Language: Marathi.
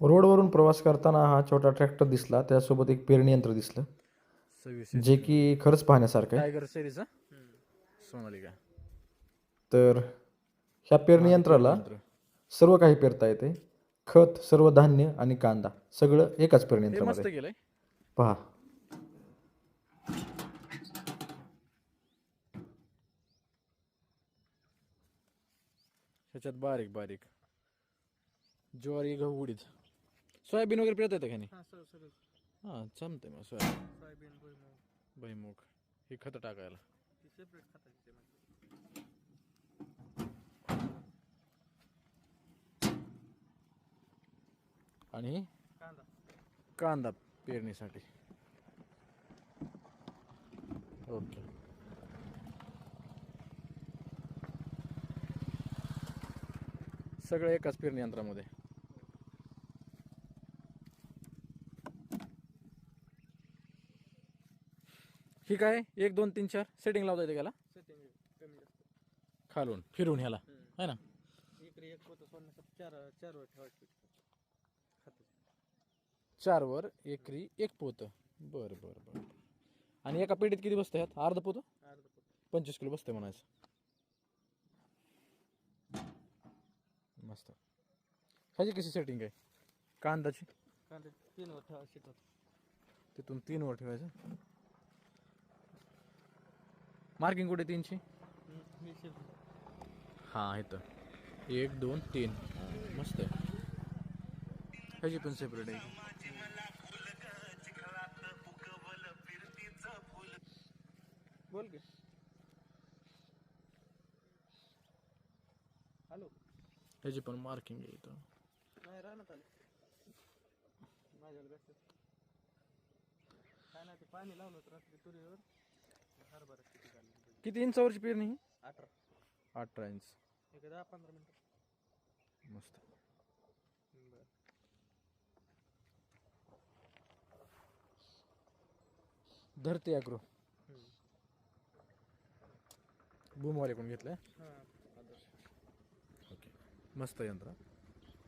रोडवरून प्रवास करताना हा छोटा ट्रॅक्टर दिसला त्यासोबत एक पेरणी यंत्र दिसलं सव्वीस जे की खरंच पाहण्यासारखं आहे. टायगर सिरीजचा सोनालिका. तर ह्या पेरणी यंत्राला सर्व काही पेरता येते. खत सर्व धान्य आणि कांदा सगळं एकाच पेरणी हे मस्त यंत्रामध्ये केलंय. पहा. ह्याच्यात बारीक बारीक. ज्वारी गहू उडीद. सोयाबीन वगैरे पेरता येतं का नाही? हां हां जमतंय मग सोयाबीन. सोयाबीन भुईमूग. भुईमुग. हे खतं टाकायला. ती सेपरेट खताची ते म्हणजे आणि? कांदा. कांदा पेरणीसाठी. ओके. सगळं एकाच पेरणी यंत्रामध्ये. ही काय? एक दोन तीन चार. सेटिंग लावता येते त्याला सेटिंग कमी जास्त. खालून फिरून ह्याला. है ना? इकडे एक सोडण्यासाठी चार चार वर ठेवायची खताची. चार वर एकरी एक पोतं. बरं बरं बरं. आणि एका पेटीत किती बसतं ह्यात? अर्ध पोतं? अर्ध पोत. पंचवीस किलो बसते म्हणायचं. मस्त. ह्याची कशी सेटिंग आहे? कांदाची? कांदे तीन वर ठेवायची तिथून तीन वर ठेवायचं. मार्किंग कुठे तीनची? हां इथं एक दोन तीन. मस्त आहे. ह्याची पण सेपरेट आहे. बोल की. हॅलो ह्याची पण मार्किंग आहे इथं. नाही राहण्यात आले. व्यस्त काय नाही ते पाणी लावलं होतं रात्री तुरीवर. हरभरा किती इंचावरची पेरणी ही? अठरा. अठरा इंच. एक दहा पंधरा मिनिटं. मस्त. बरं. धरते अॅग्रो बूमवाले कोण घेतलंय? हां ओके मस्त यंत्र.